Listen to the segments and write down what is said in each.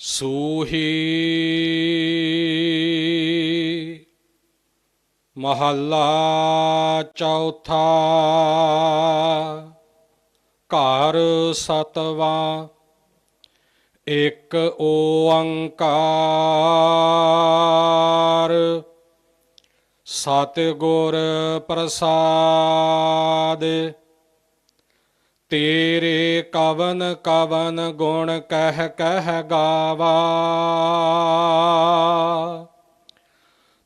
ਸੂਹੀ ਮਹੱਲਾ ਚੌਥਾ ਘਰ ਸਤਵਾਂ ਇੱਕ ਓੰਕਾਰ ਸਤਿਗੁਰ ਪ੍ਰਸਾਦ ਤੇਰੇ ਕਵਨ ਕਵਨ ਗੁਣ ਕਹਿ ਕਹਿ ਗਾਵਾ।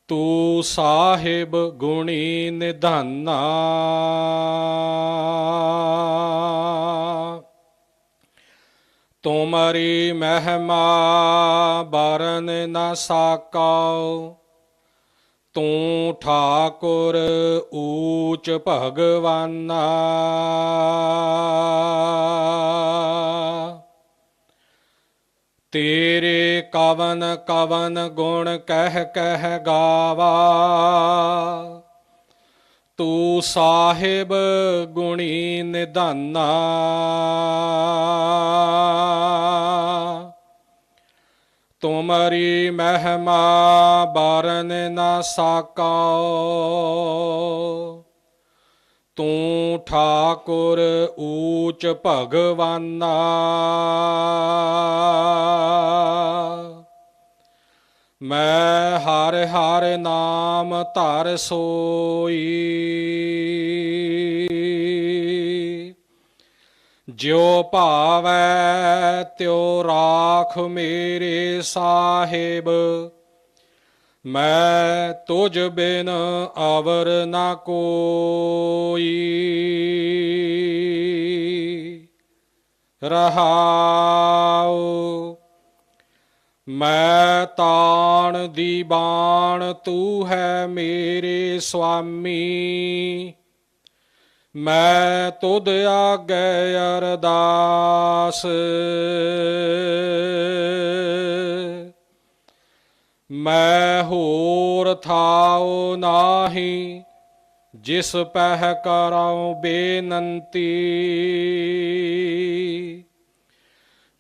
ਤੂੰ ਸਾਹਿਬ ਗੁਣੀ ਨਿਧਾਨਾ। ਤੁਮਰੀ ਮਹਿਮਾ ਬਰਨ ਨਾ ਸਾਕਾਉ ਤੂੰ ਠਾਕੁਰ ਊਚ ਭਗਵਾਨਾ। ਤੇਰੇ ਕਵਨ ਕਵਨ ਗੁਣ ਕਹਿ ਕਹਿ ਗਾਵਾ। ਤੂੰ ਸਾਹਿਬ ਗੁਣੀ ਨਿਧਾਨਾ। ਤੁਮਰੀ ਮਹਿਮਾ ਬਰਨ ਨਾ ਸਾਕਾਉ ਤੂੰ ਠਾਕੁਰ ਊਚ ਭਗਵਾਨਾ। ਮੈਂ ਹਰ ਹਰ ਨਾਮ ਧਰ ਸੋਈ। ਜਿਉ ਭਾਵੈ ਤਿਉ ਰਾਖ ਮੇਰੇ ਸਾਹਿਬ। ਮੈਂ ਤੁਝ ਬਿਨ ਆਵਰ ਨਾ ਕੋਈ। ਰਹਾਉ। ਮੈਂ ਤਾਣ ਦੀ ਬਾਣ ਤੂੰ ਹੈ ਮੇਰੇ ਸੁਆਮੀ। ਮੈਂ ਤੁਧ ਆਗੇ ਅਰਦਾਸ। ਮੈਂ ਹੋਰ ਥਾਉ ਨਾਹੀ, ਜਿਸ ਪਹਿ ਕਰਾਉ ਬੇਨੰਤੀ।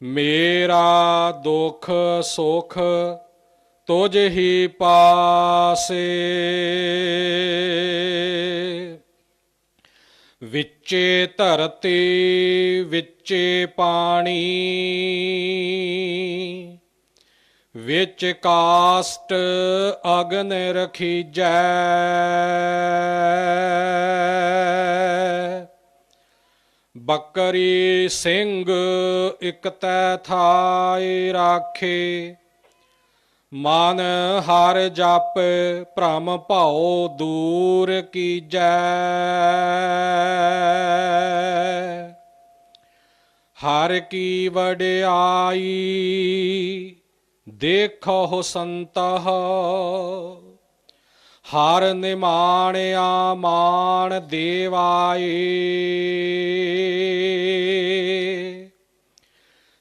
ਮੇਰਾ ਦੁਖ ਸੁਖ ਤੁਝ ਹੀ ਪਾਸੇ। ਵਿੱਚੇ ਧਰਤੀ ਵਿੱਚੇ ਪਾਣੀ। ਵਿੱਚ ਕਾਸਟ ਅਗਨ ਰਖੀਜੈ। ਬੱਕਰੀ ਸਿੰਘ ਇਕ ਤੈ ਥਾਈ ਰਾਖੇ। ਮਨ ਹਰ ਜਪ ਭ੍ਰਮ ਭਉ ਦੂਰ ਕੀਜੈ। ਹਰ ਕੀ ਵਡਿਆਈ ਦੇਖੋ ਸੰਤਹ। ਹਰ ਨਿਮਾਣਿਆ ਮਾਣ ਦੇਵਾਏ।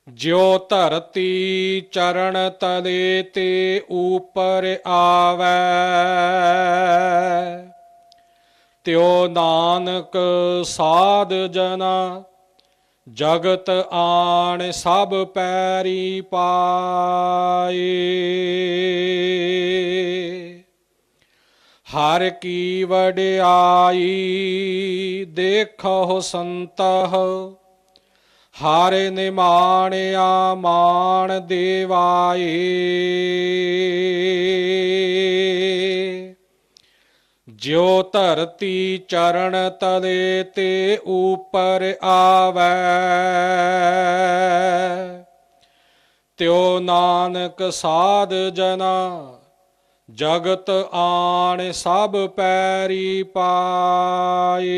ਜਿਉ ਧਰਤੀ ਚਰਨ ਤਲੇ ਤੇ ਉਪਰ ਆਵੈ। ਤਿਉ ਨਾਨਕ ਸਾਧ ਜਨਾ, ਜਗਤ ਆਣ ਸਭ ਪੈਰੀ ਪਾਏ। ਹਰ ਕੀ ਵਡਿਆਈ ਦੇਖੋ ਸੰਤਹ ਹਰ ਨਿਮਾਣਿਆ ਮਾਣ ਦੇਵਾਏ। ਜਿਉ ਧਰਤੀ ਚਰਨ ਤਲੇ ਤੇ ਉਪਰ ਆਵੈ। ਤਿਉ ਨਾਨਕ ਸਾਧ ਜਨਾ, ਜਗਤ ਆਣ ਸਭ ਪੈਰੀ ਪਾਏ।